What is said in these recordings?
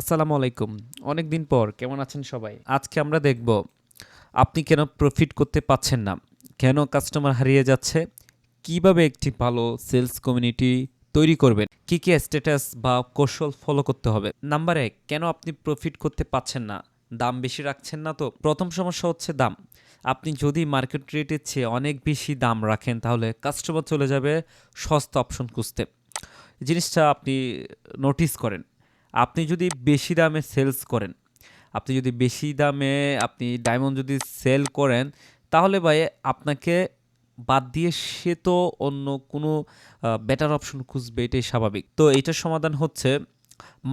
আসসালামু আলাইকুম। অনেক দিন পর, কেমন আছেন সবাই? আজকে আমরা দেখব, আপনি কেন প্রফিট করতে পাচ্ছেন না? কেন কাস্টমার হারিয়ে যাচ্ছে? কীভাবে একটি ভালো সেলস কমিউনিটি তৈরি করবেন? কি কি স্ট্যাটাস বা কৌশল ফলো করতে হবে? নাম্বার এক, কেন আপনি প্রফিট করতে পাচ্ছেন না? দাম বেশি রাখছেন না তো? প্রথম সমস্যা হচ্ছে দাম। আপনি যদি মার্কেট রেটের চেয়ে অনেক বেশি দাম রাখেন, তাহলে কাস্টমার চলে যাবে সস্তা অপশন খুঁজতে। জিনিসটা আপনি নোটিস করেন। আপনি যদি বেশি দামে সেলস করেন, আপনি যদি বেশি দামে আপনি ডায়মন্ড যদি সেল করেন, তাহলে ভাই আপনাকে বাদ দিয়ে সে তো অন্য কোনো বেটার অপশন খুঁজবে, এটাই স্বাভাবিক। তো এটার সমাধান হচ্ছে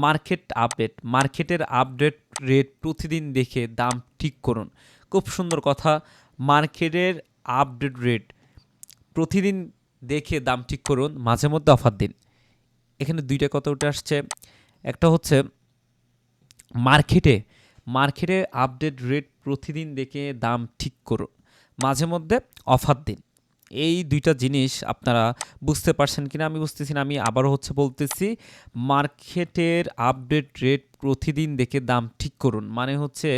মার্কেট আপডেট মার্কেটের আপডেট রেট প্রতিদিন দেখে দাম ঠিক করুন। খুব সুন্দর কথা মার্কেটের আপডেট রেট প্রতিদিন দেখে দাম ঠিক করুন, মাঝে মধ্যে অফার দিন। এখানে দুইটা কথা উঠে আসছে। একটা হচ্ছে মার্কেটে মার্কেটে আপডেট রেট প্রতিদিন দেখে দাম ঠিক করুন। মাঝে মধ্যে অফার দিন। এই দুইটা জিনিস আপনারা বুঝতে পারছেন কিনা আমি বুঝতেছি না, আমি আবারও হচ্ছে বলতেছি, মার্কেটের আপডেট রেট প্রতিদিন দেখে দাম ঠিক করুন। মানে হচ্ছে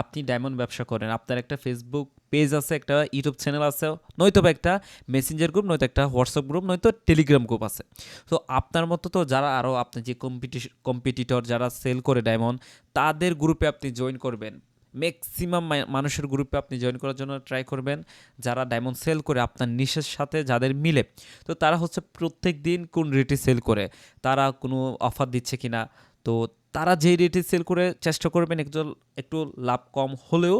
আপনি ডায়মন্ড ব্যবসা করেন, আপনার একটা ফেসবুক পেজ আছে, একটা ইউটিউব চ্যানেল আছে, নয়তো বা একটা মেসেঞ্জার গ্রুপ নয়তো একটা হোয়াটসঅ্যাপ গ্রুপ নয়তো টেলিগ্রাম গ্রুপ আছে। তো আপনার মতো তো যারা আরও আপনার যে কম্পিটিশ কম্পিটিটর যারা সেল করে ডায়মন্ড তাদের গ্রুপে আপনি জয়েন করবেন। ম্যাক্সিমাম মানুষের গ্রুপে আপনি জয়েন করার জন্য ট্রাই করবেন। যারা ডায়মন্ড সেল করে, আপনার নিশের সাথে যাদের মিলে, তো তারা হচ্ছে প্রত্যেক দিন কোন রেটে সেল করে, তারা কোনো অফার দিচ্ছে কিনা, তো তারা যেই রেটে সেল করে, চেষ্টা করবেন একটু একটু লাভ কম হলেও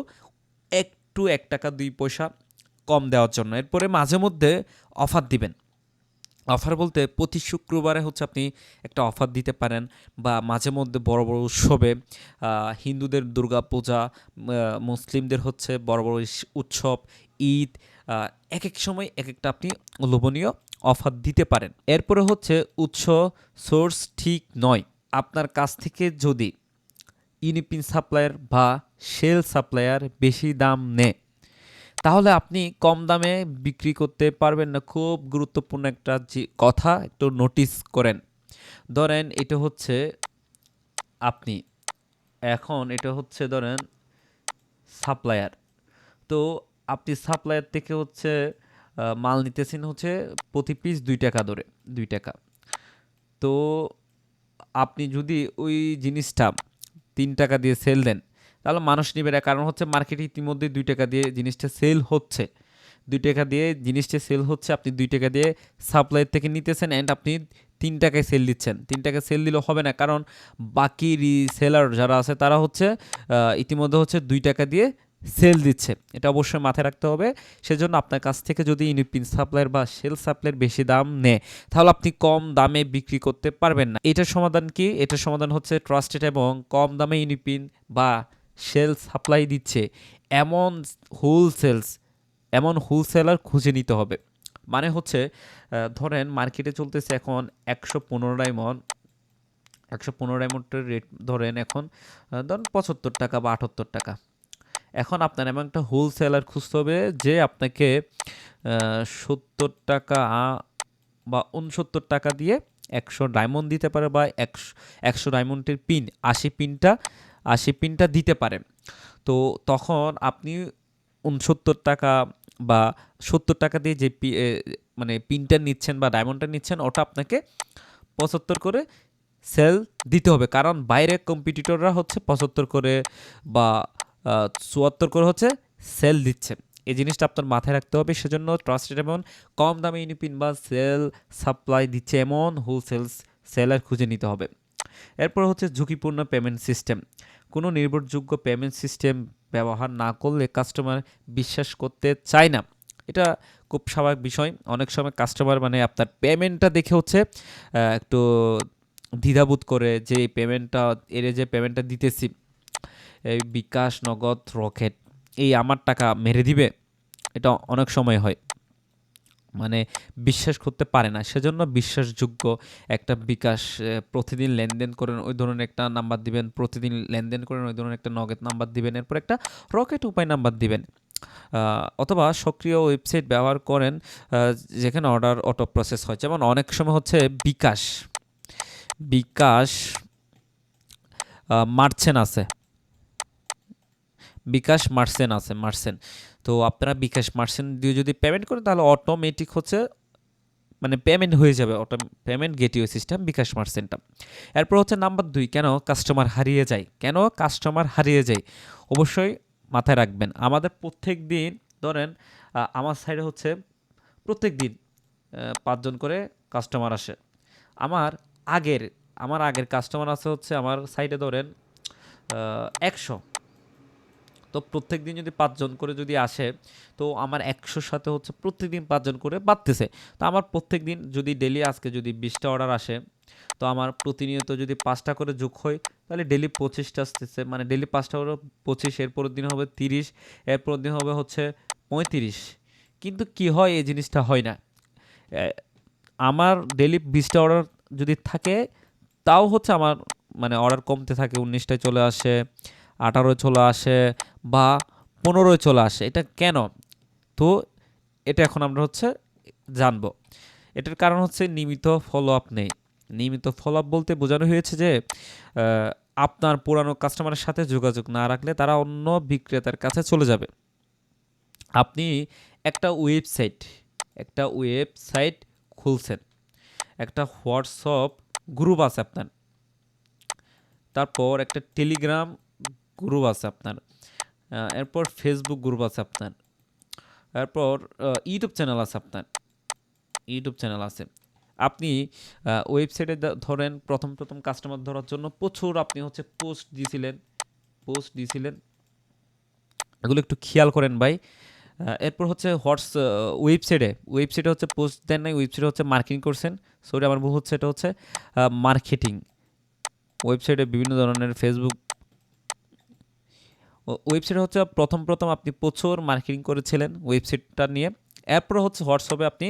একটু এক টাকা, দুই পয়সা কম দেওয়ার জন্য। এরপরে মাঝে মধ্যে অফার দিবেন। অফার বলতে প্রতি শুক্রবারে হচ্ছে আপনি একটা অফার দিতে পারেন বা মাঝে মধ্যে বড় বড় উৎসবে হিন্দুদের দুর্গা পূজা মুসলিমদের হচ্ছে বড় বড় উৎসব, ঈদ এক এক সময় এক একটা আপনি লোভনীয় অফার দিতে পারেন। এরপরে হচ্ছে উৎস সোর্স ঠিক নয়। আপনার কাছ থেকে যদি ইউনিপিন সাপ্লায়ার বা সেল সাপ্লায়ার বেশি দাম নেয়। তাহলে আপনি কম দামে বিক্রি করতে পারবেন না। খুব গুরুত্বপূর্ণ একটা কথা, একটু নোটিস করেন। ধরেন এটা হচ্ছে আপনি। এখন এটা হচ্ছে ধরেন সাপ্লায়ার তো আপনি সাপ্লায়ার থেকে হচ্ছে মাল নিতেছেন হচ্ছে প্রতি পিস দুই টাকা ধরে, দুই টাকা। তো আপনি যদি ওই জিনিসটা তিন টাকা দিয়ে সেল দেন তাহলে মানুষ নিবে না। কারণ হচ্ছে মার্কেটে ইতিমধ্যে দুই টাকা দিয়ে জিনিসটা সেল হচ্ছে। দুই টাকা দিয়ে জিনিসটা সেল হচ্ছে, আপনি দুই টাকা দিয়ে সাপ্লাই থেকে নিতেছেন অ্যান্ড আপনি তিন টাকায় সেল দিচ্ছেন। তিন টাকায় সেল দিলেও হবে না। কারণ বাকি রিসেলার যারা আছে, তারা হচ্ছে ইতিমধ্যে হচ্ছে দুই টাকা দিয়ে সেল দিচ্ছে। এটা অবশ্যই মাথায় রাখতে হবে। সেজন্য আপনার কাছ থেকে যদি ইউনিপিন সাপ্লাইয়ের বা সেল সাপ্লাইয়ের বেশি দাম নেয়, তাহলে আপনি কম দামে বিক্রি করতে পারবেন না। এটার সমাধান কি? এটার সমাধান হচ্ছে ট্রাস্টেড এবং কম দামে ইউনিপিন বা সেল সাপ্লাই দিচ্ছে, এমন হোলসেলস এমন হোলসেলার খুঁজে নিতে হবে। মানে হচ্ছে ধরেন মার্কেটে চলতেছে এখন একশো পনেরো ডায়মন্ড, একশো পনেরো ডায়মন্ডের রেট ধরেন এখন ধরেন পঁচাত্তর টাকা বা আটাত্তর টাকা। এখন আপনার এমন একটা হোলসেলার খুঁজতে হবে যে আপনাকে সত্তর টাকা বা উনসত্তর টাকা দিয়ে একশো ডায়মন্ড দিতে পারে বা একশো একশো ডায়মন্ডের পিন আশি পিনটা আশি পিনটা দিতে পারে। তো তখন আপনি উনসত্তর টাকা বা সত্তর টাকা দিয়ে যে মানে পিনটা নিচ্ছেন বা ডায়মন্ডটা নিচ্ছেন, ওটা আপনাকে পঁচাত্তর করে সেল দিতে হবে। কারণ বাইরের কম্পিটিটররা হচ্ছে পঁচাত্তর করে বা চুয়াত্তর করে হচ্ছে সেল দিচ্ছে। এই জিনিসটা আপনার মাথায় রাখতে হবে। সেজন্য ট্রাস্টেড এমন কম দামে ইউনিপিন বা সেল সাপ্লাই দিচ্ছে এমন হোলসেলস সেলার খুঁজে নিতে হবে। এরপর হচ্ছে ঝুঁকিপূর্ণ পেমেন্ট সিস্টেম কোনো নির্ভরযোগ্য পেমেন্ট সিস্টেম ব্যবহার না করলে কাস্টমার বিশ্বাস করতে চায় না। এটা খুব স্বাভাবিক বিষয়। অনেক সময় কাস্টমার মানে আপনার পেমেন্টটা দেখে হচ্ছে একটু দ্বিধাবোধ করে যে এই পেমেন্টটা এর যে পেমেন্টটা দিতেছি, এই বিকাশ, নগদ, রকেট, এই আমার টাকা মেরে দিবে। এটা অনেক সময় হয়। মানে বিশ্বাস করতে পারে না। সেজন্য বিশ্বাসযোগ্য একটা বিকাশ প্রতিদিন লেনদেন করেন, ওই ধরনের একটা নাম্বার দিবেন, প্রতিদিন লেনদেন করেন, ওই ধরনের একটা নগদ নাম্বার দিবেন, এরপর একটা রকেট উপায় নাম্বার দিবেন। অথবা সক্রিয় ওয়েবসাইট ব্যবহার করেন যেখানে অর্ডার অটো প্রসেস হয়। যেমন অনেক সময় হচ্ছে বিকাশ বিকাশ মার্চেন আছে। বিকাশ মার্সেন আছে, মার্সেন। তো আপনারা বিকাশ মার্সেন দিয়ে যদি পেমেন্ট করেন, তাহলে অটোমেটিক হচ্ছে মানে পেমেন্ট হয়ে যাবে auto payment gateway system bKash মার্সেন্টটা এরপর হচ্ছে নাম্বার দুই, কেন কাস্টমার হারিয়ে যায়? কেন কাস্টমার হারিয়ে যায়? অবশ্যই মাথায় রাখবেন, আমাদের প্রত্যেক দিন, ধরেন আমার সাইডে হচ্ছে প্রত্যেক দিন পাঁচজন করে কাস্টমার আসে। আমার আগের আমার আগের কাস্টমার আছে হচ্ছে, আমার সাইডে ধরেন একশো। তো প্রত্যেক দিন যদি পাঁচজন করে যদি আসে, তো আমার একশোর সাথে হচ্ছে প্রত্যেকদিন পাঁচজন করে বাড়তেছে। তো আমার প্রত্যেক দিন যদি ডেলি আজকে যদি বিশটা অর্ডার আসে, তো আমার প্রতিনিয়ত যদি পাঁচটা করে যোগ হয়, তাহলে ডেলি পঁচিশটা আসতেছে। মানে ডেলি পাঁচটা করে পঁচিশ, এরপরের দিন হবে তিরিশ, এরপরের দিন হবে হচ্ছে পঁয়ত্রিশ। কিন্তু কি হয় এই জিনিসটা হয় না। আমার ডেলি বিশটা অর্ডার যদি থাকে, তাও হচ্ছে আমার মানে অর্ডার কমতে থাকে। উনিশটায় চলে আসে, আঠারোয় চলে আসে বা পনেরোয় চলে আসে। এটা কেন? তো এটা এখন আমরা হচ্ছে জানব। এটার কারণ হচ্ছে নিয়মিত ফলো আপ নেই। নিয়মিত ফলো আপ বলতে বোঝানো হয়েছে যে আপনার পুরানো কাস্টমারের সাথে যোগাযোগ না রাখলে তারা অন্য বিক্রেতার কাছে চলে যাবে। আপনি একটা ওয়েবসাইট একটা ওয়েবসাইট খুলছেন। একটা হোয়াটসঅ্যাপ গ্রুপ আছে আপনার। তারপর একটা টেলিগ্রাম গ্রুপ আছে আপনার। এরপর ফেসবুক গ্রুপ আছে আপনার। এরপর ইউটিউব চ্যানেল আছে আপনার। ইউটিউব চ্যানেল আছে। আপনি ওয়েবসাইটে ধরেন প্রথম প্রথম কাস্টমার ধরার জন্য প্রচুর আপনি হচ্ছে পোস্ট দিয়েছিলেন। পোস্ট দিয়েছিলেন। এগুলো একটু খেয়াল করেন ভাই। এরপর হচ্ছে হোয়াটস ওয়েবসাইটে ওয়েবসাইটে হচ্ছে পোস্ট দেন নাই ওয়েবসাইটে হচ্ছে মার্কেটিং করছেন। সরি আমার ভুল হচ্ছে, এটা হচ্ছে মার্কেটিং ওয়েবসাইটে বিভিন্ন ধরনের ফেসবুক ওয়েবসাইটে হচ্ছে প্রথম প্রথম আপনি প্রচুর মার্কেটিং করেছিলেন ওয়েবসাইটটা নিয়ে। এরপর হচ্ছে হোয়াটসঅ্যাপে আপনি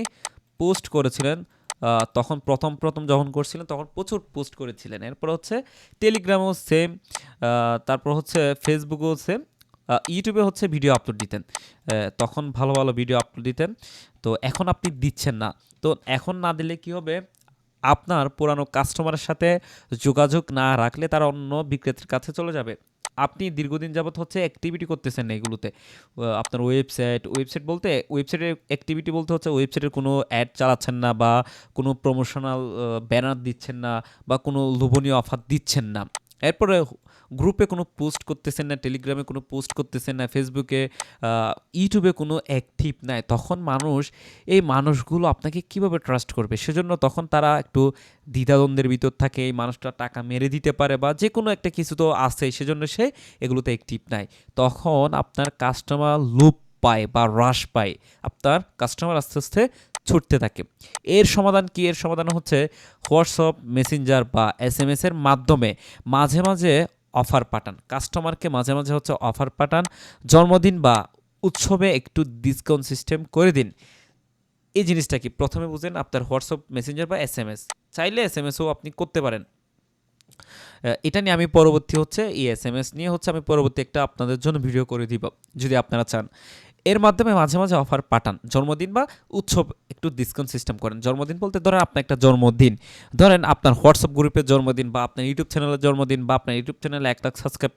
পোস্ট করেছিলেন তখন প্রথম প্রথম যখন করছিলেন তখন প্রচুর পোস্ট করেছিলেন। এরপর হচ্ছে টেলিগ্রামও সেম তারপর হচ্ছে ফেসবুকও সেম ইউটিউবে হচ্ছে ভিডিও আপলোড দিতেন। তখন ভালো ভালো ভিডিও আপলোড দিতেন। তো এখন আপনি দিচ্ছেন না। তো এখন না দিলে কি হবে? আপনার পুরানো কাস্টমারের সাথে যোগাযোগ না রাখলে তারা অন্য বিক্রেতার কাছে চলে যাবে। আপনি দীর্ঘদিন যাবত হচ্ছে অ্যাক্টিভিটি করতেছেন এগুলোতে। আপনার ওয়েবসাইট ওয়েবসাইট বলতে ওয়েবসাইটের অ্যাক্টিভিটি বলতে হচ্ছে ওয়েবসাইটের কোনো অ্যাড চালাচ্ছেন না বা কোনো প্রমোশনাল ব্যানার দিচ্ছেন না বা কোনো লোভনীয় অফার দিচ্ছেন না। এরপরে গ্রুপে কোনো পোস্ট করতেছেন না, টেলিগ্রামে কোনো পোস্ট করতেছেন না, ফেসবুকে ইউটিউবে কোনো অ্যাক্টিভ নাই, তখন মানুষ এই মানুষগুলো আপনাকে কীভাবে ট্রাস্ট করবে? সেজন্য তখন তারা একটু দ্বিধাদ্বন্দ্বের ভিতর থাকে, এই মানুষটা টাকা মেরে দিতে পারে বা যে কোনো একটা কিছু তো আছে, সেজন্য সে এগুলোতে অ্যাক্টিভ নাই। তখন আপনার কাস্টমার লুপ পায় বা হ্রাস পায়। আপনার কাস্টমার আস্তে আস্তে ছুটতে থাকে। এর সমাধান কি? এর সমাধান হচ্ছে হোয়াটসঅ্যাপ, মেসেঞ্জার বা এস এম এর মাধ্যমে মাঝে মাঝে অফার পাঠান। কাস্টমারকে মাঝে মাঝে হচ্ছে অফার পাঠান। জন্মদিন বা উৎসবে একটু ডিসকাউন্ট সিস্টেম করে দিন। এই জিনিসটা কি? প্রথমে বুঝেন আপনার হোয়াটসঅ্যাপ, মেসেঞ্জার বা এস এম এস চাইলে এস এম এসও আপনি করতে পারেন। এটা নিয়ে আমি পরবর্তী হচ্ছে এই এস এম এস নিয়ে হচ্ছে আমি পরবর্তী একটা আপনাদের জন্য ভিডিও করে দিব, যদি আপনারা চান। এর মাধ্যমে মাঝে মাঝে অফার পাঠান। জন্মদিন বা উৎসব একটু ডিসকাউন্ট সিস্টেম করেন। জন্মদিন বলতে ধরেন আপনার একটা জন্মদিন। ধরেন আপনার হোয়াটসঅ্যাপ গ্রুপের জন্মদিন বা আপনার ইউটিউব চ্যানেলের জন্মদিন বা আপনার ইউটিউব চ্যানেলে এক লাখ সাবস্ক্রাইব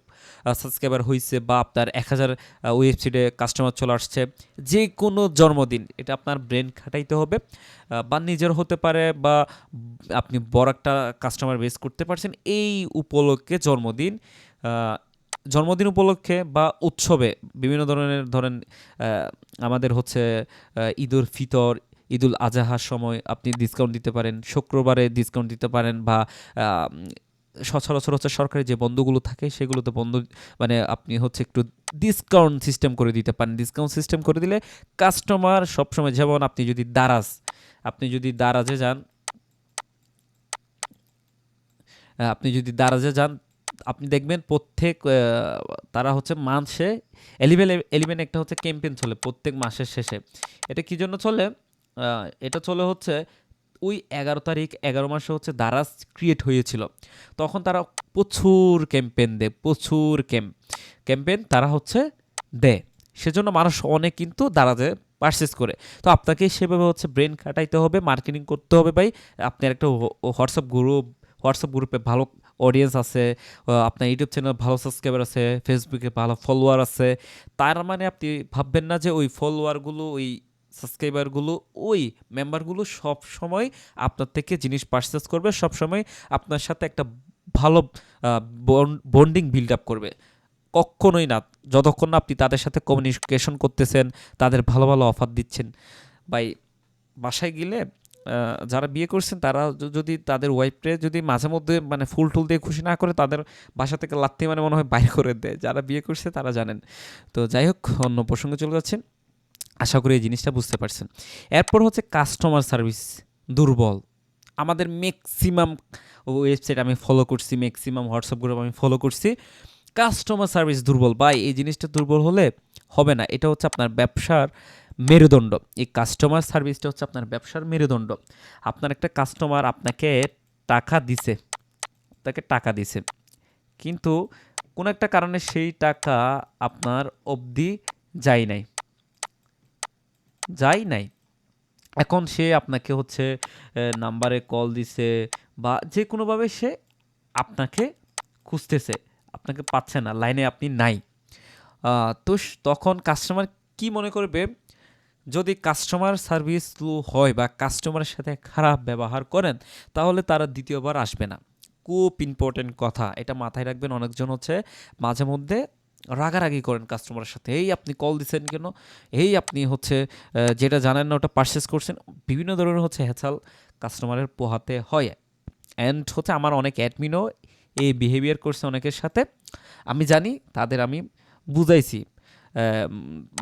সাবস্ক্রাইবার হয়েছে বা আপনার এক হাজার ওয়েবসাইটে কাস্টমার চলে আসছে, যে কোনো জন্মদিন এটা আপনার ব্রেন খাটাইতে হবে বা নিজের হতে পারে বা আপনি বড় একটা কাস্টমার বেস করতে পারছেন, এই উপলক্ষে জন্মদিন জন্মদিন উপলক্ষে বা উৎসবে বিভিন্ন ধরনের, ধরেন আমাদের হচ্ছে ঈদুল ফিতর, ঈদুল আজহার সময় আপনি ডিসকাউন্ট দিতে পারেন, শুক্রবারে ডিসকাউন্ট দিতে পারেন বা সচরাচর হচ্ছে সরকারি যে বন্ধগুলো থাকে সেগুলোতে বন্ধ মানে আপনি হচ্ছে একটু ডিসকাউন্ট সিস্টেম করে দিতে পারেন। ডিসকাউন্ট সিস্টেম করে দিলে কাস্টমার সবসময়, যেমন আপনি যদি দারাজ, আপনি যদি দারাজে যান আপনি যদি দারাজে যান আপনি দেখবেন প্রত্যেক তারা হচ্ছে মাসে এলিভেন এলিভেন একটা হচ্ছে ক্যাম্পেইন চলে প্রত্যেক মাসের শেষে। এটা কি জন্য চলে? এটা চলে হচ্ছে ওই এগারো তারিখ, এগারো মাসে হচ্ছে দারাজ ক্রিয়েট হয়েছিল। তখন তারা প্রচুর ক্যাম্পেইন দেয়, প্রচুর ক্যাম্প। ক্যাম্পেইন তারা হচ্ছে দেয়। সেজন্য মানুষ অনেক কিন্তু দারাজে পারচেস করে। তো আপনাকে সেভাবে হচ্ছে ব্রেন খাটাইতে হবে মার্কেটিং করতে হবে ভাই। আপনার একটা হোয়াটসঅ্যাপ গ্রুপ হোয়াটসঅ্যাপ গ্রুপে ভালো অডিয়েন্স আছে আপনার ইউটিউব চ্যানেল ভালো সাবস্ক্রাইবার আছে ফেসবুকে ভালো ফলোয়ার আছে, তার মানে আপনি ভাববেন না যে ওই ফলোয়ারগুলো ওই সাবস্ক্রাইবারগুলো ওই মেম্বারগুলো সব সময় আপনার থেকে জিনিস পারচেস করবে, সব সময় আপনার সাথে একটা ভালো বন্ডিং বিল্ড আপ করবে। কখনোই না, যতক্ষণ না আপনি তাদের সাথে কমিউনিকেশন করতেছেন, তাদের ভালো ভালো অফার দিচ্ছেন। বাই বাসায় গেলে যারা বিয়ে করছেন, তারা যদি তাদের ওয়াইফকে যদি মাঝে মধ্যে মানে ফুল টুল দিয়ে খুশি না করে, তাদের বাসা থেকে লাত্তি মানে মনে হয় বাইরে করে দেয়। যারা বিয়ে করছে, তারা জানেন। তো যাই হোক, অন্য প্রসঙ্গে চলে যাচ্ছেন আশা করি এই জিনিসটা বুঝতে পারছেন। এরপর হচ্ছে কাস্টমার সার্ভিস দুর্বল। আমাদের ম্যাক্সিমাম ওয়েবসাইট আমি ফলো করছি ম্যাক্সিমাম হোয়াটসঅ্যাপ গ্রুপ আমি ফলো করছি। কাস্টমার সার্ভিস দুর্বল। বা এই জিনিসটা দুর্বল হলে হবে না। এটা হচ্ছে আপনার ব্যবসার মেরুদণ্ড। এই কাস্টমার সার্ভিসটা হচ্ছে আপনার ব্যবসার মেরুদণ্ড। আপনার একটা কাস্টমার আপনাকে টাকা দিছে, তাকে টাকা দিছে। কিন্তু কোনো একটা কারণে সেই টাকা আপনার অবধি যায় নাই। যাই নাই। এখন সে আপনাকে হচ্ছে নাম্বারে কল দিছে বা যে কোনোভাবে সে আপনাকে খুঁজতেছে, আপনাকে পাচ্ছে না লাইনে আপনি নাই। তো তখন কাস্টমার কি মনে করবে? যদি কাস্টমার সার্ভিস স্লো হয় বা কাস্টমারের সাথে খারাপ ব্যবহার করেন, তাহলে তারা দ্বিতীয়বার আসবে না। খুব ইম্পর্টেন্ট কথা। এটা মাথায় রাখবেন অনেকজন হচ্ছে মাঝে মধ্যে রাগারাগি করেন কাস্টমারের সাথে। এই আপনি কল দিচ্ছেন কেন? এই আপনি হচ্ছে যেটা জানেন না ওটা পারচেস করছেন? বিভিন্ন ধরনের হচ্ছে হেঁচাল কাস্টমারের পোহাতে হয়। অ্যান্ড হচ্ছে আমার অনেক অ্যাডমিনও এই বিহেভিয়ার করছে অনেকের সাথে। আমি জানি, তাদের আমি বুঝাইছি।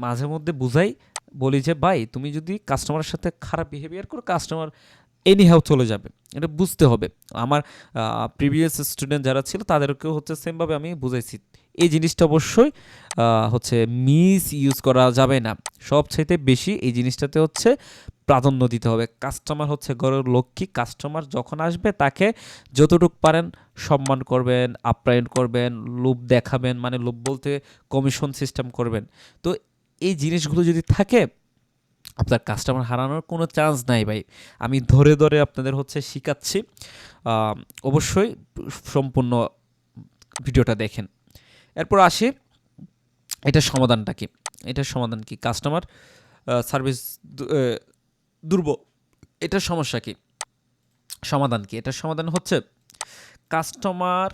মাঝে মধ্যে বুঝাই বলি যে, ভাই, তুমি যদি কাস্টমারের সাথে খারাপ বিহেভিয়ার করো কাস্টমার এনি হাউ চলে যাবে। এটা বুঝতে হবে। আমার প্রিভিয়াস স্টুডেন্ট যারা ছিল, তাদেরকেও হচ্ছে সেমভাবে আমি বুঝাইছি। এই জিনিসটা অবশ্যই হচ্ছে মিস ইউজ করা যাবে না। সবচাইতে বেশি এই জিনিসটাতে হচ্ছে প্রাধান্য দিতে হবে। কাস্টমার হচ্ছে গড়ের লক্ষ্মী। কাস্টমার যখন আসবে, তাকে যতটুকু পারেন সম্মান করবেন আপ্যায়ন করবেন, লোভ দেখাবেন মানে লোভ বলতে কমিশন সিস্টেম করবেন। তো এই জিনিসগুলো যদি থাকে, আপনার কাস্টমার হারানোর কোনো চান্স নাই ভাই। আমি ধরে ধরে আপনাদের হচ্ছে শিখাচ্ছি। অবশ্যই সম্পূর্ণ ভিডিওটা দেখেন। এরপর আসি এটার সমাধানটা কি? এটার সমাধান কি? কাস্টমার সার্ভিস দুর্বল। এটার সমস্যা কি? সমাধান কি? এটার সমাধান হচ্ছে কাস্টমার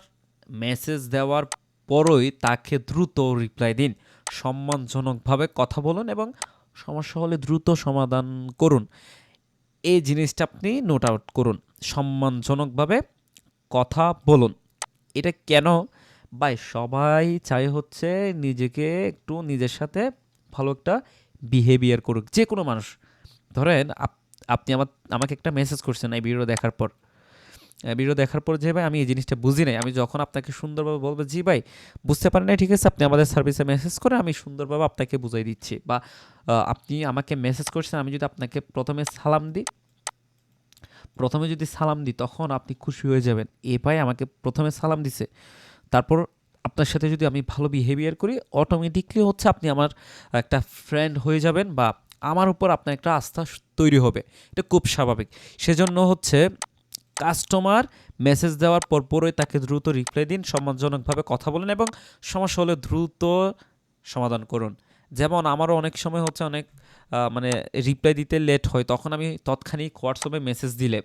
মেসেজ দেওয়ার পরই তাকে দ্রুত রিপ্লাই দিন। সম্মানজনকভাবে কথা বলুন এবং সমস্যা হলে দ্রুত সমাধান করুন। এই জিনিসটা আপনি নোট আউট করুন। সম্মানজনকভাবে কথা বলুন। এটা কেন? ভাই, সবাই চাই হচ্ছে নিজেকে একটু নিজের সাথে ভালো একটা বিহেভিয়ার করুক। যে কোনো মানুষ। ধরেন আপ- আপনি আমার, আমাকে একটা মেসেজ করছেন এই ভিডিও দেখার পর। ভিডিও দেখার পর যে ভাই, আমি এই জিনিসটা বুঝি নাই। আমি যখন আপনাকে সুন্দরভাবে বলব, জি ভাই, বুঝতে পারেন না ঠিক আছে, আপনি আমাদের সার্ভিসে মেসেজ করে আমি সুন্দরভাবে আপনাকে বুঝাই দিচ্ছি। বা আপনি আমাকে মেসেজ করছেন, আমি যদি আপনাকে প্রথমে সালাম দিই, প্রথমে যদি সালাম দিই, তখন আপনি খুশি হয়ে যাবেন। এ ভাই আমাকে প্রথমে সালাম দিছে। তারপর আপনার সাথে যদি আমি ভালো বিহেভিয়ার করি অটোমেটিকলি হচ্ছে আপনি আমার একটা ফ্রেন্ড হয়ে যাবেন বা আমার উপর আপনার একটা আস্থা তৈরি হবে। এটা খুব স্বাভাবিক। সেজন্য হচ্ছে কাস্টমার মেসেজ দেওয়ার পর পরই তাকে দ্রুত রিপ্লাই দিন, সম্মানজনকভাবে কথা বলেন এবং সমস্যা হলে দ্রুত সমাধান করুন। যেমন আমারও অনেক সময় হচ্ছে অনেক মানে রিপ্লাই দিতে লেট হয়, তখন আমি তৎক্ষণিক হোয়াটসঅ্যাপে মেসেজ দিলে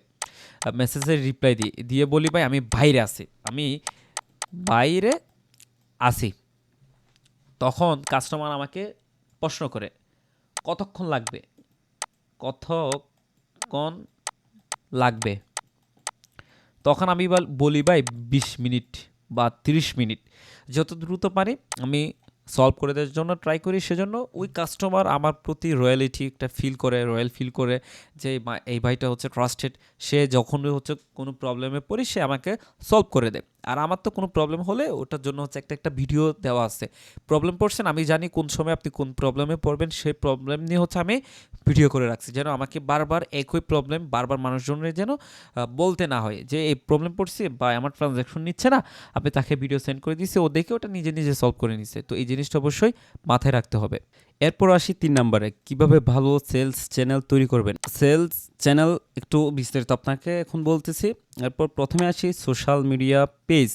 মেসেজের রিপ্লাই দিই দিয়ে বলি, ভাই, আমি বাইরে আসি আমি বাইরে আসি তখন কাস্টমার আমাকে প্রশ্ন করে, কতক্ষণ লাগবে? কতক্ষণ লাগবে? তখন আমি বল- ভাই, বিশ মিনিট বা তিরিশ মিনিট। যত দ্রুত পারি, আমি সলভ করে দেওয়ার জন্য ট্রাই করি। সেজন্য ওই কাস্টমার আমার প্রতি রয়্যালিটি একটা ফিল করে রয়্যাল ফিল করে যে এই এই ভাইটা হচ্ছে ট্রাস্টেড সে যখনই হচ্ছে কোনো প্রবলেমে পড়ি, সে আমাকে সলভ করে দেয়। আর আমার তো কোনো প্রবলেম হলে ওটার জন্য হচ্ছে একটা একটা ভিডিও দেওয়া আছে। প্রবলেম পড়ছেন, আমি জানি কোন সময় আপনি কোন প্রবলেমে পড়বেন সেই প্রবলেম নিয়ে হচ্ছে আমি ভিডিও করে রাখছি। যেন আমাকে বারবার একই প্রবলেম বারবার মানুষজনের যেন বলতে না হয় যে, এই প্রবলেম পড়ছে বা আমার ট্রানজ্যাকশন নিচ্ছে না, আপনি তাকে ভিডিও সেন্ড করে দিয়েছে, ও দেখে ওটা নিজে নিজে সলভ করে নিছে। তো এই জিনিসটা অবশ্যই মাথায় রাখতে হবে। এরপর আসি তিন নম্বরে। কীভাবে ভালো সেলস চ্যানেল তৈরি করবেন? সেলস চ্যানেল একটু বিস্তারিত আপনাকে এখন বলতেছি। এরপর প্রথমে আসি social media page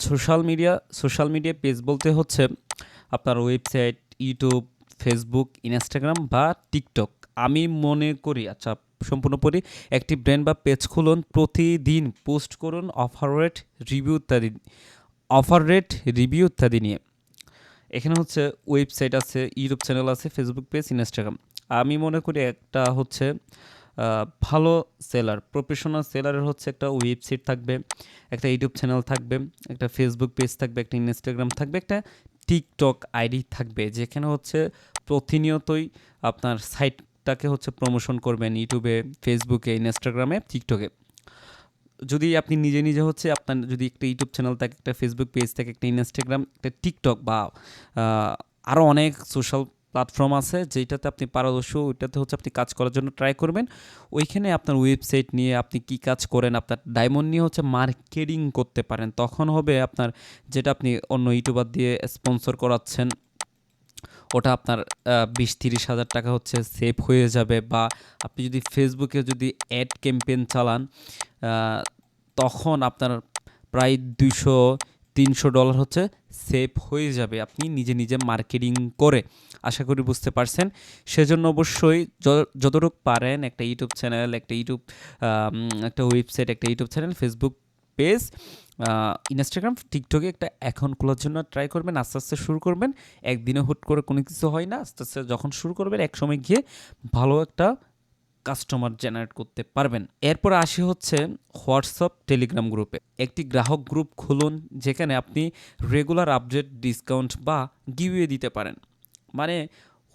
social media social media page বলতে হচ্ছে আপনার ওয়েবসাইট ইউটিউব ফেসবুক ইনস্টাগ্রাম বা টিকটক আমি মনে করি আচ্ছা সম্পূর্ণ পড়ি, একটি ব্র্যান্ড বা পেজ খুলুন, প্রতিদিন পোস্ট করুন অফার রেট রিভিউ ইত্যাদি অফার রেট রিভিউ ইত্যাদি নিয়ে। এখানে হচ্ছে ওয়েবসাইট আছে ইউটিউব চ্যানেল আছে ফেসবুক পেজ ইনস্টাগ্রাম আমি মনে করি একটা হচ্ছে ভালো সেলার প্রফেশনাল সেলারের হচ্ছে একটা ওয়েবসাইট থাকবে, একটা ইউটিউব চ্যানেল থাকবে, একটা ফেসবুক পেজ থাকবে, একটা ইনস্টাগ্রাম থাকবে, একটা টিকটক আইডি থাকবে, যেখানে হচ্ছে প্রতিনিয়তই আপনার সাইটটাকে হচ্ছে প্রমোশন করবেন ইউটিউবে ফেসবুকে ইনস্টাগ্রামে টিকটকে যদি আপনি নিজে নিজে হচ্ছে আপনার যদি একটা ইউটিউব চ্যানেল থাকে, একটা ফেসবুক পেজ থাকে, একটা ইনস্টাগ্রাম একটা টিকটক বা আরও অনেক সোশ্যাল প্ল্যাটফর্ম আছে যেটাতে আপনি পারদর্শী, ওইটাতে হচ্ছে আপনি কাজ করার জন্য ট্রাই করবেন। ওইখানে আপনার ওয়েবসাইট নিয়ে আপনি কি কাজ করেন, আপনার ডায়মন্ড নিয়ে হচ্ছে মার্কেটিং করতে পারেন। তখন হবে আপনার যেটা আপনি অন্য ইউটিউবার দিয়ে স্পন্সর করাচ্ছেন ওটা আপনার বিশ তিরিশ হাজার টাকা হচ্ছে সেভ হয়ে যাবে বা আপনি যদি ফেসবুকে যদি অ্যাড ক্যাম্পেন চালান তখন আপনার প্রায় দুশো তিনশো ডলার হচ্ছে সেভ হয়ে যাবে আপনি নিজে নিজে মার্কেটিং করে। আশা করি বুঝতে পারছেন। সেজন্য অবশ্যই যতটুকু পারেন একটা ইউটিউব চ্যানেল একটা ইউটিউব একটা ওয়েবসাইট একটা YouTube channel Facebook page Instagram টিকটকে একটা অ্যাকাউন্ট খোলার জন্য ট্রাই করবেন, আস্তে আস্তে শুরু করবেন। একদিনে হুট করে কোনো কিছু হয় না, আস্তে আস্তে যখন শুরু করবেন এক সময় গিয়ে ভালো একটা কাস্টমার জেনারেট করতে পারবেন। এরপর আসি হচ্ছে হোয়াটসঅ্যাপ টেলিগ্রাম গ্রুপে একটি গ্রাহক গ্রুপ খুলুন, যেখানে আপনি রেগুলার আপডেট ডিসকাউন্ট বা গিভিয়ে দিতে পারেন। মানে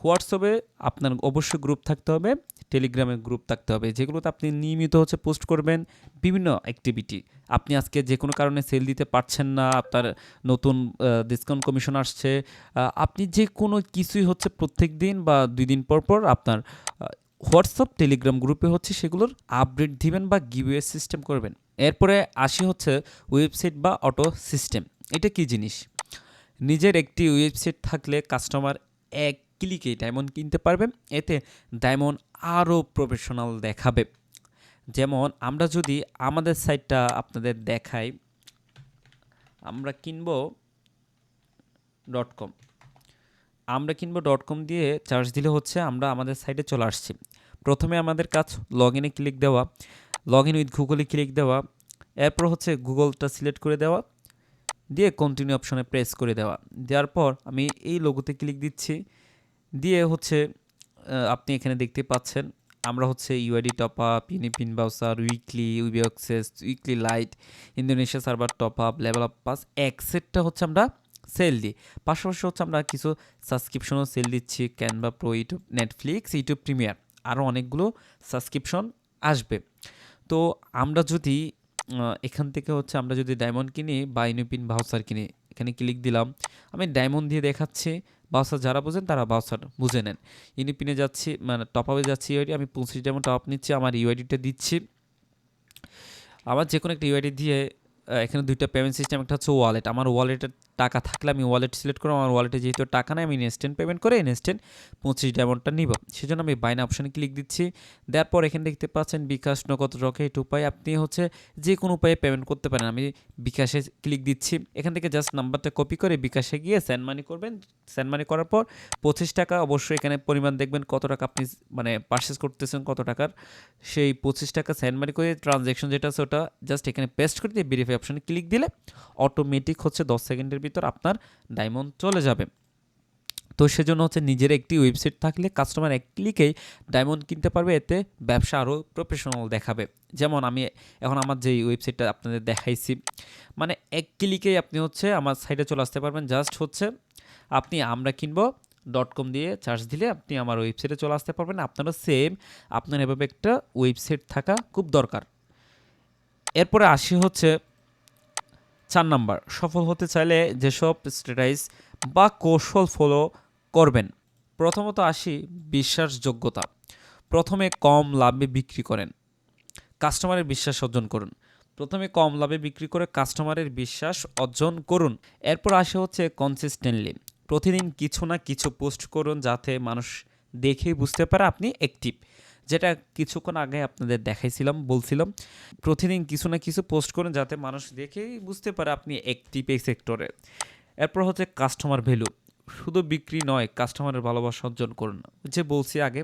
হোয়াটসঅ্যাপে আপনার অবশ্যই গ্রুপ থাকতে হবে। টেলিগ্রামে গ্রুপ থাকতে হবে, যেগুলোতে আপনি নিয়মিত হচ্ছে পোস্ট করবেন বিভিন্ন অ্যাক্টিভিটি আপনি আজকে যে কোনো কারণে সেল দিতে পারছেন না, আপনার নতুন ডিসকাউন্ট কমিশন আসছে আপনি যে কোনো কিছুই হচ্ছে প্রত্যেক দিন বা দুই দিন পর পর আপনার হোয়াটসঅ্যাপ টেলিগ্রাম গ্রুপে হচ্ছে সেগুলোর আপডেট দিবেন বা গিভওয়ে সিস্টেম করবেন। এরপরে আসি হচ্ছে ওয়েবসাইট বা অটো সিস্টেম এটা কি জিনিস? নিজের একটি ওয়েবসাইট থাকলে কাস্টমার এক ক্লিকেই ডায়মন্ড কিনতে পারবে এতে ডায়মন্ড আরও প্রফেশনাল দেখাবে। যেমন আমরা যদি আমাদের সাইটটা আপনাদের দেখাই, আমরা কিনব ডট কম আমরা কিনব ডট কম দিয়ে চার্জ দিলে হচ্ছে আমরা আমাদের সাইটে চলে আসছি। প্রথমে আমাদের কাজ লগ ইনে ক্লিক দেওয়া লগ ইন উইথ গুগলে ক্লিক দেওয়া, এরপর হচ্ছে গুগলটা সিলেক্ট করে দেওয়া, দিয়ে কন্টিনিউ অপশনে প্রেস করে দেওয়া। দেওয়ার পর আমি এই লোগোতে ক্লিক দিচ্ছি, দিয়ে হচ্ছে আপনি এখানে দেখতে পাচ্ছেন, আমরা হচ্ছে UID top up UniPin voucher weekly উইবি access weekly lite Indonesia server top up level up pass এক সেটটা হচ্ছে আমরা সেল দিই। পাশাপাশি হচ্ছে আমরা কিছু সাবস্ক্রিপশনও সেল দিচ্ছি Canva Pro YouTube Netflix YouTube premium আরও অনেকগুলো সাবস্ক্রিপশন আসবে। তো আমরা যদি এখান থেকে হচ্ছে আমরা যদি ডায়মন্ড কিনি বা ইউনিপিন বাউসার কিনি এখানে ক্লিক দিলাম। আমি ডায়মন্ড দিয়ে দেখাচ্ছি, বাউসার যারা বোঝেন তারা বাউসার বুঝে নেন। ইউনিপিনে যাচ্ছি মানে টপ আপে যাচ্ছি ইউআইডি আমি পঁচিশ ডায়মন্ড টপ নিচ্ছি, আমার ইউআইডিটা দিচ্ছি। আমার যে কোনো একটা ইউআইডি দিয়ে এখানে দুইটা পেমেন্ট সিস্টেম একটা হচ্ছে ওয়ালেট আমার ওয়ালেটে টাকা থাকলে আমি ওয়ালেট সিলেক্ট করব, আমার ওয়ালেটে যেহেতু টাকা নেই, আমি ইনস্ট্যান্ট পেমেন্ট করে ইনস্ট্যান্ট পঁচিশ ডায়মন্ডটা নিব। সেজন্য আমি বাইনা অপশানে ক্লিক দিচ্ছি। দেওয়ার পর এখানে দেখতে পাচ্ছেন বিকাশ নগদ রকেট উপায়। আপনি হচ্ছে যে কোনো উপায়ে পেমেন্ট করতে পারেন। আমি বিকাশে ক্লিক দিচ্ছি। এখান থেকে জাস্ট নাম্বারটা কপি করে বিকাশে গিয়ে সেন্ড মানি করবেন। সেন্ড মানি করার পর পঁচিশ টাকা, অবশ্যই এখানে পরিমাণ দেখবেন কত টাকা আপনি মানে পারচেস করতেছেন, কত টাকার। সেই পঁচিশ টাকা সেন্ড মানি করে ট্রানজ্যাকশন যেটা আছে ওটা জাস্ট এখানে পেস্ট করে দিয়ে ভেরিফাই অপশানে ক্লিক দিলে অটোমেটিক হচ্ছে দশ সেকেন্ডের ভিতর আপনার ডায়মন্ড চলে যাবে। তো সেজন্য হচ্ছে নিজের একটি ওয়েবসাইট থাকলে কাস্টমার এক ক্লিকেই ডায়মন্ড কিনতে পারবে, এতে ব্যবসা আরও প্রফেশনাল দেখাবে। যেমন আমি এখন আমার যে ওয়েবসাইটটা আপনাদের দেখাইছি মানে এক ক্লিকেই আপনি হচ্ছে আমার সাইটে চলে আসতে পারবেন। জাস্ট হচ্ছে আপনি আমরা কিনবো. ডট কম দিয়ে চার্জ দিলে আপনি আমার ওয়েবসাইটে চলে আসতে পারবেন। আপনারও সেম আপনার এভাবে একটা ওয়েবসাইট থাকা খুব দরকার। এরপরে আসি হচ্ছে চার নাম্বার, সফল হতে চাইলে যেসব স্ট্র্যাটাইজ বা কৌশল ফলো করবেন। প্রথমত আসি বিশ্বাসযোগ্যতা। প্রথমে কম লাভে বিক্রি করেন। কাস্টমারের বিশ্বাস অর্জন করুন। প্রথমে কম লাভে বিক্রি করে কাস্টমারের বিশ্বাস অর্জন করুন। এরপর আসে হচ্ছে কনসিস্টেন্টলি প্রতিদিন কিছু না কিছু পোস্ট করুন যাতে মানুষ দেখেই বুঝতে পারে আপনি অ্যাক্টিভ যেটা কিছুক্ষণ আগে আপনাদের দেখাইছিলাম, বলছিলাম, প্রতিদিন কিছু না কিছু পোস্ট করুন যাতে মানুষ দেখেই বুঝতে পারে আপনি অ্যাক্টিভ এই সেক্টরে এরপর হচ্ছে কাস্টমার ভ্যালু শুধু বিক্রি নয় কাস্টমারের ভালোবাসা অর্জন করুন। যে বলছি আগে,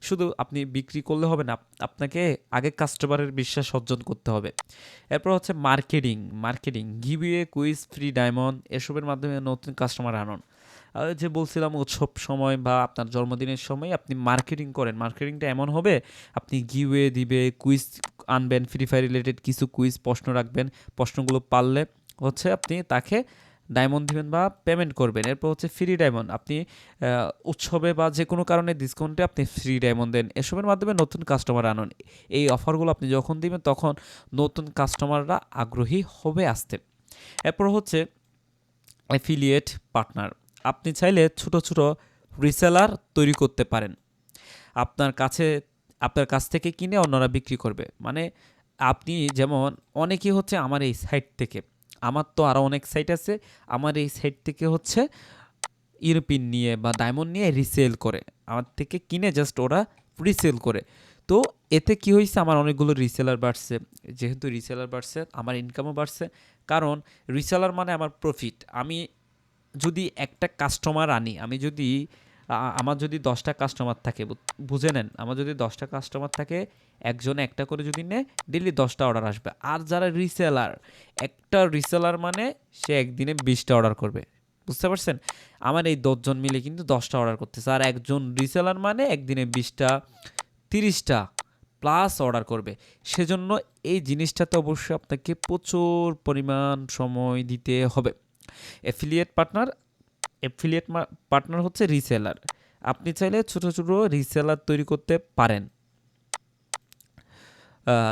শুধু আপনি বিক্রি করলে হবে না, আপনাকে আগে কাস্টমারের বিশ্বাস অর্জন করতে হবে। এরপর হচ্ছে marketing marketing giveaway quiz free diamond এসবের মাধ্যমে নতুন কাস্টমার আনুন। যে বলছিলাম উৎসব সময় বা আপনার জন্মদিনের সময় আপনি মার্কেটিং করেন। মার্কেটিংটা এমন হবে, আপনি গিওয়ে দিবে কুইজ আনবেন ফ্রি ফায়ার রিলেটেড কিছু কুইজ প্রশ্ন রাখবেন, প্রশ্নগুলো পারলে হচ্ছে আপনি তাকে ডায়মন্ড দিবেন বা পেমেন্ট করবেন। এরপর হচ্ছে ফ্রি ডায়মন্ড আপনি উৎসবে বা যে কোনো কারণে ডিসকাউন্টে আপনি ফ্রি ডায়মন্ড দেন। এসবের মাধ্যমে নতুন কাস্টমার আনুন। এই অফারগুলো আপনি যখন দিবেন, তখন নতুন কাস্টমাররা আগ্রহী হবে আসতে। এরপর হচ্ছে অ্যাফিলিয়েট পার্টনার আপনি চাইলে ছোট ছোট রিসেলার তৈরি করতে পারেন। আপনার কাছে, আপনার কাছ থেকে কিনে অন্যরা বিক্রি করবে। মানে আপনি যেমন, অনেকেই হচ্ছে আমার এই সাইট থেকে। আমার তো আরও অনেক সাইট আছে। আমার এই সাইট থেকে হচ্ছে ইউরোপিন নিয়ে বা ডায়মন্ড নিয়ে রিসেল করে। আমার থেকে কিনে জাস্ট ওরা রিসেল করে। তো এতে কি হয়েছে? আমার অনেকগুলো রিসেলার বাড়ছে। যেহেতু রিসেলার বাড়ছে, আমার ইনকামও বাড়ছে। কারণ রিসেলার মানে আমার প্রফিট আমি যদি একটা কাস্টমার আনি, আমি যদি আমার যদি দশটা কাস্টমার থাকে, বুঝে নেন, আমার যদি দশটা কাস্টমার থাকে, একজন একটা করে যদি নেয় ডেলি দশটা অর্ডার আসবে। আর যারা রিসেলার একটা রিসেলার মানে সে একদিনে বিশটা অর্ডার করবে। বুঝতে পারছেন? আমার এই দশজন মিলে কিন্তু দশটা অর্ডার করতেছে। আর একজন রিসেলার মানে একদিনে বিশটা, তিরিশটা প্লাস অর্ডার করবে। সেজন্য এই জিনিসটাতে অবশ্যই আপনাকে প্রচুর পরিমাণ সময় দিতে হবে। অ্যাফিলিয়েট পার্টনার অ্যাফিলিয়েট পার্টনার হচ্ছে রিসেলার আপনি চাইলে ছোট ছোট রিসেলার তৈরি করতে পারেন।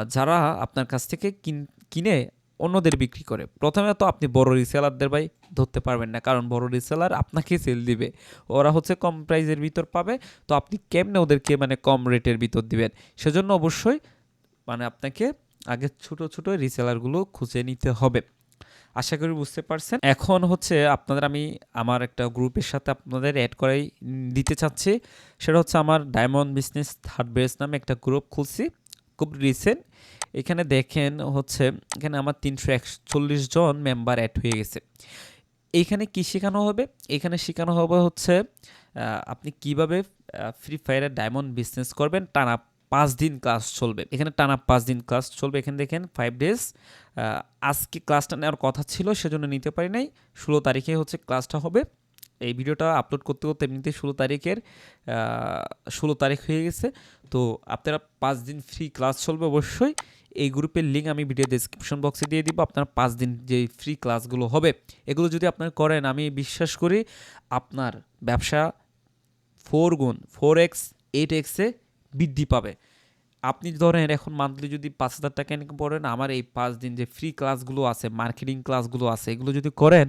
যারা আপনার কাছ থেকে কিন- অন্যদের বিক্রি করে। প্রথমে তো আপনি বড় রিসেলারদের ভাই ধরতে পারবেন না, কারণ বড় রিসেলার আপনাকে সেল দিবে। ওরা হচ্ছে কম প্রাইজের ভিতর পাবে, তো আপনি কেমনে ওদেরকে মানে কম রেটের ভিতর দিবেন? সেজন্য অবশ্যই মানে আপনাকে আগে ছোট ছোট রিসেলারগুলো খুঁজে নিতে হবে। আশা করি বুঝতে পারছেন। এখন হচ্ছে আপনাদের আমি আমার একটা গ্রুপের সাথে আপনাদের অ্যাড করাই দিতে চাচ্ছি। সেটা হচ্ছে আমার ডায়মন্ড বিজনেস থার্ড বেস নামে একটা গ্রুপ খুলছি, খুব রিসেন্ট এখানে দেখেন হচ্ছে, এখানে আমার তিনশো একচল্লিশ জন মেম্বার অ্যাড হয়ে গেছে। এইখানে কি শেখানো হবে? এখানে শেখানো হবে হচ্ছে আপনি কীভাবে ফ্রি ফায়ারের ডায়মন্ড বিজনেস করবেন, টানা পাঁচ দিন ক্লাস চলবে। এখানে টানা পাঁচ দিন ক্লাস চলবে। এখানে দেখেন ফাইভ ডেজ আজকে ক্লাসটা নেওয়ার কথা ছিল, সেজন্য নিতে পারি নাই। ষোলো তারিখে হচ্ছে ক্লাসটা হবে। এই ভিডিওটা আপলোড করতে করতে এমনিতে ষোলো তারিখের ষোলো তারিখ হয়ে গেছে। তো আপনারা পাঁচ দিন ফ্রি ক্লাস চলবে অবশ্যই। এই গ্রুপের লিঙ্ক আমি ভিডিও ডেসক্রিপশন বক্সে দিয়ে দিব। আপনার পাঁচ দিন যে ফ্রি ক্লাসগুলো হবে, এগুলো যদি আপনারা করেন, আমি বিশ্বাস করি আপনার ব্যবসা ফোর গুণ ফোর এক্স এইট এক্সে বৃদ্ধি পাবে। আপনি ধরেন এখন মান্থলি যদি পাঁচ হাজার টাকা ইনকাম করেন, আমার এই পাঁচ দিন যে ফ্রি ক্লাসগুলো আছে মার্কেটিং ক্লাসগুলো আছে, এগুলো যদি করেন,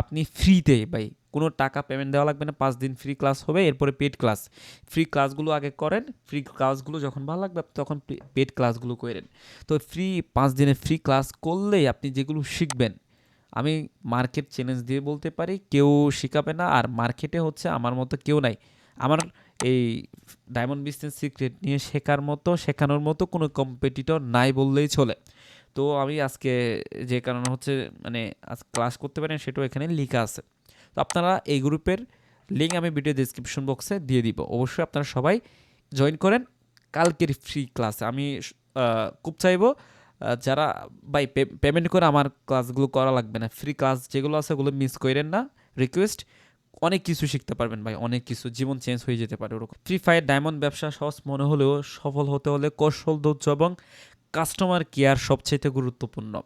আপনি ফ্রিতে ভাই, কোনো টাকা পেমেন্ট দেওয়া লাগবে না, পাঁচ দিন ফ্রি ক্লাস হবে, এরপরে পেড ক্লাস ফ্রি ক্লাসগুলো আগে করেন ফ্রি ক্লাসগুলো যখন ভালো লাগবে তখন পেড ক্লাসগুলো করেন। তো ফ্রি পাঁচ দিনের ফ্রি ক্লাস করলেই আপনি যেগুলো শিখবেন, আমি মার্কেট চ্যালেঞ্জ দিয়ে বলতে পারি, কেউ শেখাবে না, আর মার্কেটে হচ্ছে আমার মতো কেউ নাই। আমার এই ডায়মন্ড বিজনেস সিক্রেট নিয়ে শেখার মতো, শেখানোর মতো কোনো কম্পিটিটর নাই বললেই চলে। তো আমি আজকে যে কারণে হচ্ছে মানে আজ ক্লাস করতে পারেন, সেটাও এখানে লেখা আছে। তো আপনারা এই গ্রুপের লিঙ্ক আমি ভিডিও ডিসক্রিপশন বক্সে দিয়ে দিব। অবশ্যই আপনারা সবাই জয়েন করেন। কালকের ফ্রি ক্লাসে আমি খুব চাইব যারা বাই পেমেন্ট করে আমার ক্লাসগুলো করা লাগবে না। ফ্রি ক্লাস যেগুলো আছে ওগুলো মিস করেন না। রিকোয়েস্ট অনেক কিছু শিখতে পারবেন ভাই, অনেক কিছু, জীবন চেঞ্জ হয়ে যেতে পারে ওরকম। ফ্রি ফায়ার ডায়মন্ড ব্যবসা সহজ মনে হলেও সফল হতে হলে কৌশল, ধৈর্য এবং কাস্টমার কেয়ার সবচেয়ে গুরুত্বপূর্ণ।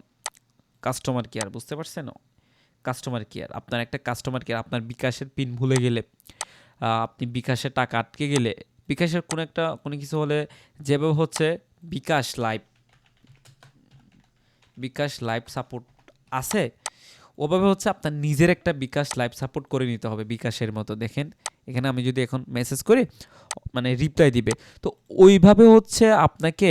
কাস্টমার কেয়ার বুঝতে পারছেন? কাস্টমার কেয়ার আপনার একটা কাস্টমার কেয়ার আপনার বিকাশের পিন ভুলে গেলে আপনি বিকাশের টাকা আটকে গেলে, বিকাশের কোনো একটা, কোনো কিছু হলে যেভাবে হচ্ছে bKash live bKash live support আছে ওভাবে হচ্ছে আপনার নিজের একটা বিকাশ লাইভ সাপোর্ট করে নিতে হবে বিকাশের মতো, দেখেন। এখানে আমি যদি এখন মেসেজ করি মানে রিপ্লাই দিবে। তো ওইভাবে হচ্ছে আপনাকে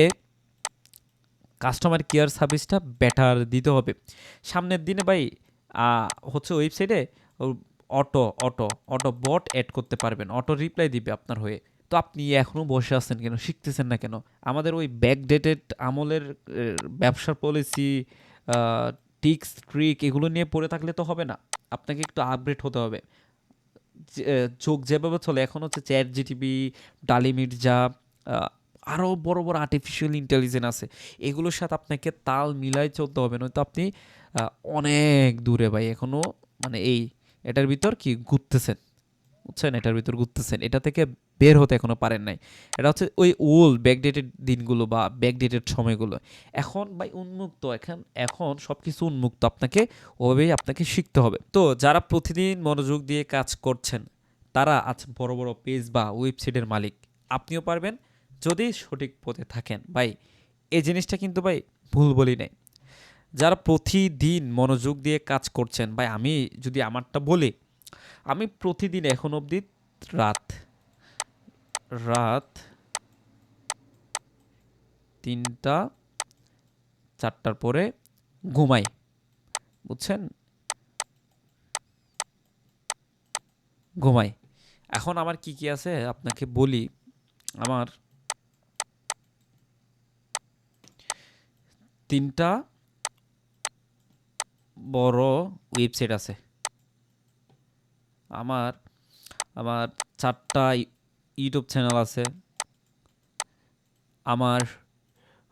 কাস্টমার কেয়ার সার্ভিসটা বেটার দিতে হবে। সামনের দিনে ভাই হচ্ছে ওয়েবসাইটে auto auto auto bot add করতে পারবেন। অটো রিপ্লাই দিবে আপনার হয়ে। তো আপনি এখনও বসে আছেন কেন? শিখতেছেন না কেন? আমাদের ওই ব্যাকডেটেড আমলের ব্যবসার পলিসি টিক্স ট্রিক এগুলো নিয়ে পড়ে থাকলে তো হবে না। আপনাকে একটু আপগ্রেড হতে হবে। যুগ যেভাবে চলে, এখন হচ্ছে চ্যাট জিটিপি ডালি মির্জা আরও বড় বড় আর্টিফিশিয়াল ইন্টেলিজেন্স আছে। এগুলোর সাথে আপনাকে তাল মিলাই চলতে হবে, নয়তো আপনি অনেক দূরে ভাই এখনও মানে এই, এটার ভিতর কি ঘুরতেছেন? বুঝছেন? এটার ভিতর ঘুরতেছেন। এটা থেকে বের হতে এখনও পারেন নাই। এটা হচ্ছে ওই ওল্ড ব্যাকডেটেড দিনগুলো বা ব্যাকডেটেড সময়গুলো। এখন ভাই উন্মুক্ত, এখন এখন সব কিছু উন্মুক্ত। আপনাকে ওভাবেই আপনাকে শিখতে হবে। তো যারা প্রতিদিন মনোযোগ দিয়ে কাজ করছেন, তারা আজ বড় বড় পেজ বা ওয়েবসাইটের মালিক। আপনিও পারবেন যদি সঠিক পথে থাকেন। ভাই, এই জিনিসটা কিন্তু ভাই ভুল বলি নাই। যারা প্রতিদিন মনোযোগ দিয়ে কাজ করছেন, ভাই, আমি যদি আমারটা বলি, আমি প্রতিদিন এখন অবধি রাত রাত তিনটা, চারটার পরে ঘুমাই, বুঝছেন? ঘুমাই। এখন আমার কি কি আছে আপনাকে বলি। আমার তিনটা বড় ওয়েবসাইট আছে। আমার আমার চারটা ইউটিউব চ্যানেল আছে। আমার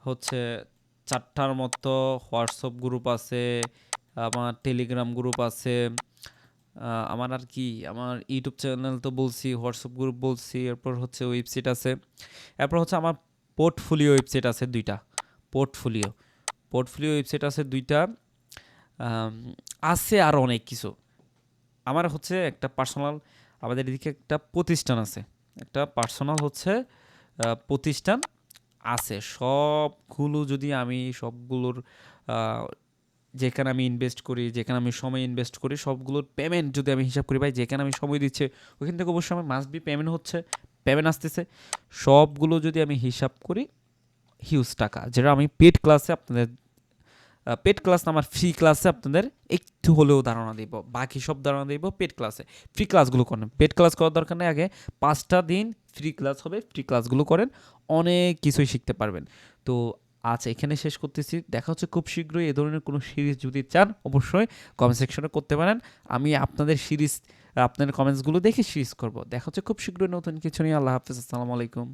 হচ্ছে চারটার মতো হোয়াটসঅ্যাপ গ্রুপ আছে, আমার টেলিগ্রাম গ্রুপ আছে আমার আর কি, আমার ইউটিউব চ্যানেল তো বলছি হোয়াটসঅ্যাপ গ্রুপ বলছি, এরপর হচ্ছে ওয়েবসাইট আছে। এরপর হচ্ছে আমার পোর্টফোলিও ওয়েবসাইট আছে দুইটা পোর্টফোলিও পোর্টফোলিও ওয়েবসাইট আছে দুইটা আছে আর অনেক কিছু। আমার হচ্ছে একটা পার্সোনাল আমাদের এদিকে একটা প্রতিষ্ঠান আছে। একটা পার্সোনাল হচ্ছে প্রতিষ্ঠান আছে। সবগুলো যদি আমি, সবগুলোর যেখানে আমি ইনভেস্ট করি, যেখানে আমি সময় ইনভেস্ট করি, সবগুলোর পেমেন্ট যদি আমি হিসাব করি, ভাই, যেখানে আমি সময় দিচ্ছি, ওইখান থেকে অবশ্যই আমার মাস্ট বি পেমেন্ট হচ্ছে পেমেন্ট আসতেছে। সবগুলো যদি আমি হিসাব করি হিউজ টাকা, যেটা আমি পেড ক্লাসে আপনাদের পেড ক্লাস আমার ফ্রি ক্লাসে আপনাদের একটু হলেও ধারণা দিব। বাকি সব ধারণা দিব পেড ক্লাসে ফ্রি ক্লাসগুলো করেন। পেড ক্লাস করার দরকার নেই। আগে পাঁচটা দিন ফ্রি ক্লাস হবে ফ্রি ক্লাসগুলো করেন। অনেক কিছুই শিখতে পারবেন। তো আজ এখানে শেষ করতেছি। দেখা হচ্ছে খুব শীঘ্রই এ ধরনের কোনো সিরিজ যদি চান, অবশ্যই কমেন্ট সেকশনে করতে পারেন। আমি আপনাদের সিরিজ আপনাদের কমেন্টসগুলো দেখে সিরিজ করব। দেখা হচ্ছে খুব শীঘ্রই নতুন কিছু নিয়ে। আল্লাহ হাফিজ। আসসালামু আলাইকুম।